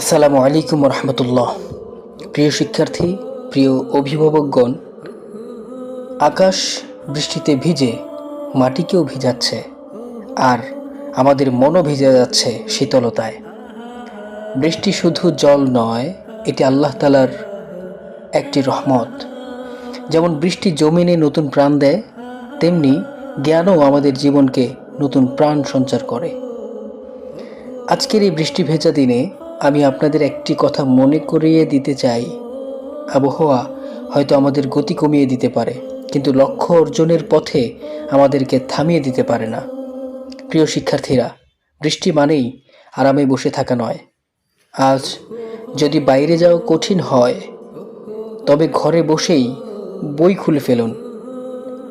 আসসালামু আলাইকুম রহমতুল্লাহ প্রিয় শিক্ষার্থী, প্রিয় অভিভাবকগণ, আকাশ বৃষ্টিতে ভিজে মাটিকেও ভিজাচ্ছে আর আমাদের মনও ভিজে যাচ্ছে শীতলতায়। বৃষ্টি শুধু জল নয়, এটি আল্লাহ তালার একটি রহমত। যেমন বৃষ্টি জমিনে নতুন প্রাণ দেয়, তেমনি জ্ঞানও আমাদের জীবনকে নতুন প্রাণ সঞ্চার করে। আজকের এই বৃষ্টি ভেজা দিনে আমি আপনাদের একটি কথা মনে করিয়ে দিতে চাই। আবহাওয়া হয়তো আমাদের গতি কমিয়ে দিতে পারে, কিন্তু লক্ষ্য অর্জনের পথে আমাদেরকে থামিয়ে দিতে পারে না। প্রিয় শিক্ষার্থীরা, বৃষ্টি মানেই আরামে বসে থাকা নয়। আজ যদি বাইরে যাওয়া কঠিন হয়, তবে ঘরে বসেই বই খুলে ফেলুন।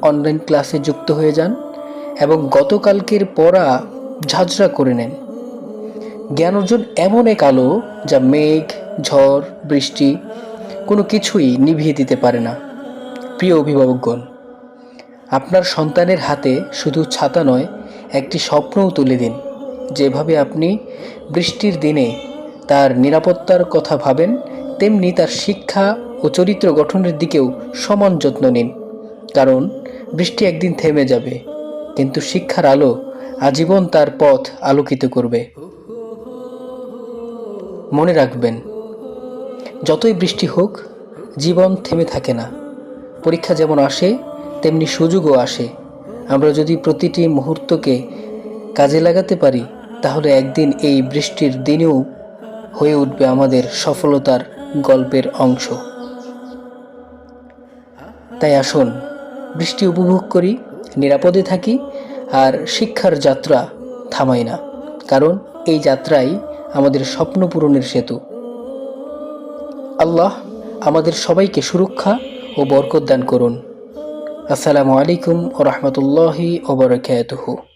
অনলাইন ক্লাসে যুক্ত হয়ে যান এবং গতকালকের পড়া ঝাঁঝরা করে নেন। জ্ঞান অর্জন এমন এক আলো যা মেঘ, ঝড়, বৃষ্টি কোনো কিছুই নিভিয়ে দিতে পারে না। প্রিয় অভিভাবকগণ, আপনার সন্তানের হাতে শুধু ছাতা নয়, একটি স্বপ্নও তুলে দিন। যেভাবে আপনি বৃষ্টির দিনে তার নিরাপত্তার কথা ভাবেন, তেমনি তার শিক্ষা ও চরিত্র গঠনের দিকেও সমান যত্ন নিন। কারণ, বৃষ্টি একদিন থেমে যাবে, কিন্তু শিক্ষার আলো আজীবন তার পথ আলোকিত করবে। মনে রাখবেন, যতই বৃষ্টি হোক, জীবন থেমে থাকে না। পরীক্ষা যেমন আসে, তেমনি সুযোগও আসে। আমরা যদি প্রতিটি মুহূর্তকে কাজে লাগাতে পারি, তাহলে একদিন এই বৃষ্টির দিনেও হয়ে উঠবে আমাদের সফলতার গল্পের অংশ। তাই আসুন, বৃষ্টি উপভোগ করি, নিরাপদে থাকি, আর শিক্ষার যাত্রা থামাই না। কারণ এই যাত্রাই আমাদের স্বপ্ন পূরণের সেতু। আল্লাহ আমাদের সবাইকে সুরক্ষা ও বরকত দান করুন। আসসালামু আলাইকুম ও রহমতুল্লাহি ওবরাকাতুহু